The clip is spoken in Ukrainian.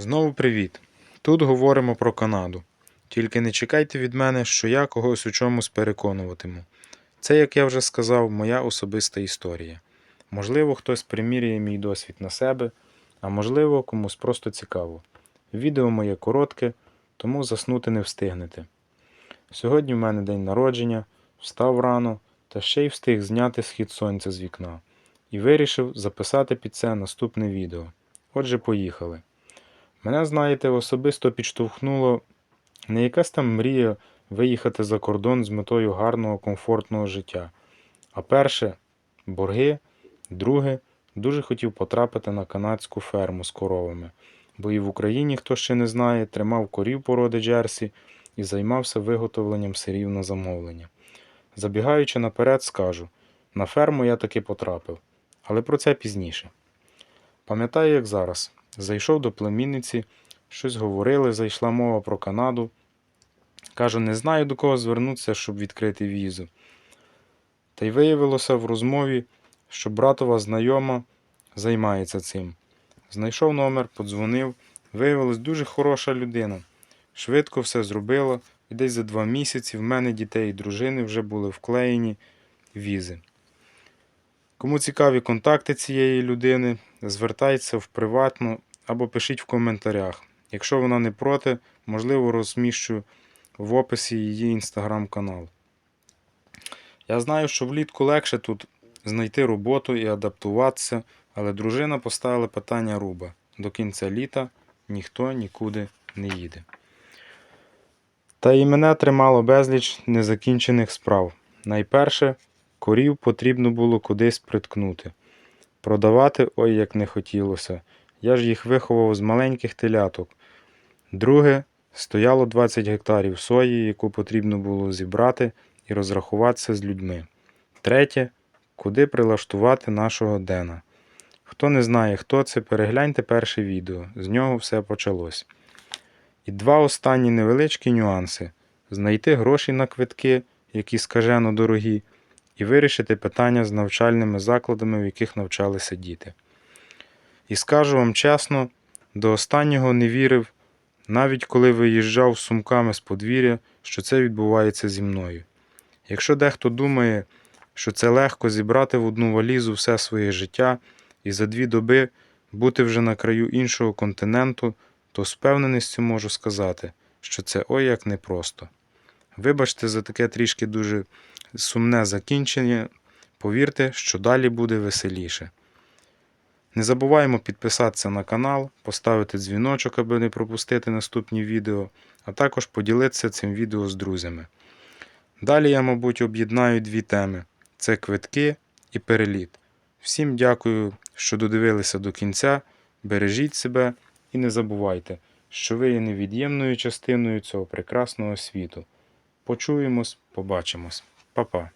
Знову привіт! Тут говоримо про Канаду. Тільки не чекайте від мене, що я когось у чомусь переконуватиму. Це, як я вже сказав, моя особиста історія. Можливо, хтось приміряє мій досвід на себе, а можливо, комусь просто цікаво. Відео моє коротке, тому заснути не встигнете. Сьогодні в мене день народження, встав рано та ще й встиг зняти схід сонця з вікна. І вирішив записати під це наступне відео. Отже, поїхали. Мене, знаєте, особисто підштовхнуло не якась там мрія виїхати за кордон з метою гарного, комфортного життя. А перше борги, друге, дуже хотів потрапити на канадську ферму з коровами, бо і в Україні, хто ще не знає, тримав корів породи Джерсі і займався виготовленням сирів на замовлення. Забігаючи наперед, скажу: на ферму я таки потрапив, але про це пізніше. Пам'ятаю, як зараз. Зайшов до племінниці, щось говорили, зайшла мова про Канаду. Кажу, не знаю до кого звернутися, щоб відкрити візу. Та й виявилося в розмові, що братова знайома займається цим. Знайшов номер, подзвонив, виявилось дуже хороша людина. Швидко все зробила, і десь за два місяці в мене дітей і дружини вже були вклеєні візи. Кому цікаві контакти цієї людини, звертайтеся в приватну або пишіть в коментарях. Якщо вона не проти, можливо, розміщу в описі її інстаграм-канал. Я знаю, що влітку легше тут знайти роботу і адаптуватися, але дружина поставила питання руба. До кінця літа ніхто нікуди не їде. Та і мене тримало безліч незакінчених справ. Найперше, корів потрібно було кудись приткнути. Продавати ой як не хотілося. Я ж їх виховав з маленьких теляток. Друге, стояло 20 гектарів сої, яку потрібно було зібрати і розрахуватися з людьми. Третє, куди прилаштувати нашого Дена. Хто не знає, хто це, перегляньте перше відео, з нього все почалось. І два останні невеличкі нюанси: знайти гроші на квитки, які скажено дорогі, і вирішити питання з навчальними закладами, в яких навчалися діти. І скажу вам чесно, до останнього не вірив, навіть коли виїжджав сумками з подвір'я, що це відбувається зі мною. Якщо дехто думає, що це легко зібрати в одну валізу все своє життя і за дві доби бути вже на краю іншого континенту, то з впевненістю можу сказати, що це ой як непросто. Вибачте за таке трішки дуже сумне закінчення, повірте, що далі буде веселіше. Не забуваємо підписатися на канал, поставити дзвіночок, аби не пропустити наступні відео, а також поділитися цим відео з друзями. Далі я, мабуть, об'єднаю дві теми: це квитки і переліт. Всім дякую, що додивилися до кінця. Бережіть себе і не забувайте, що ви є невід'ємною частиною цього прекрасного світу. Почуємось, побачимось. Па-па.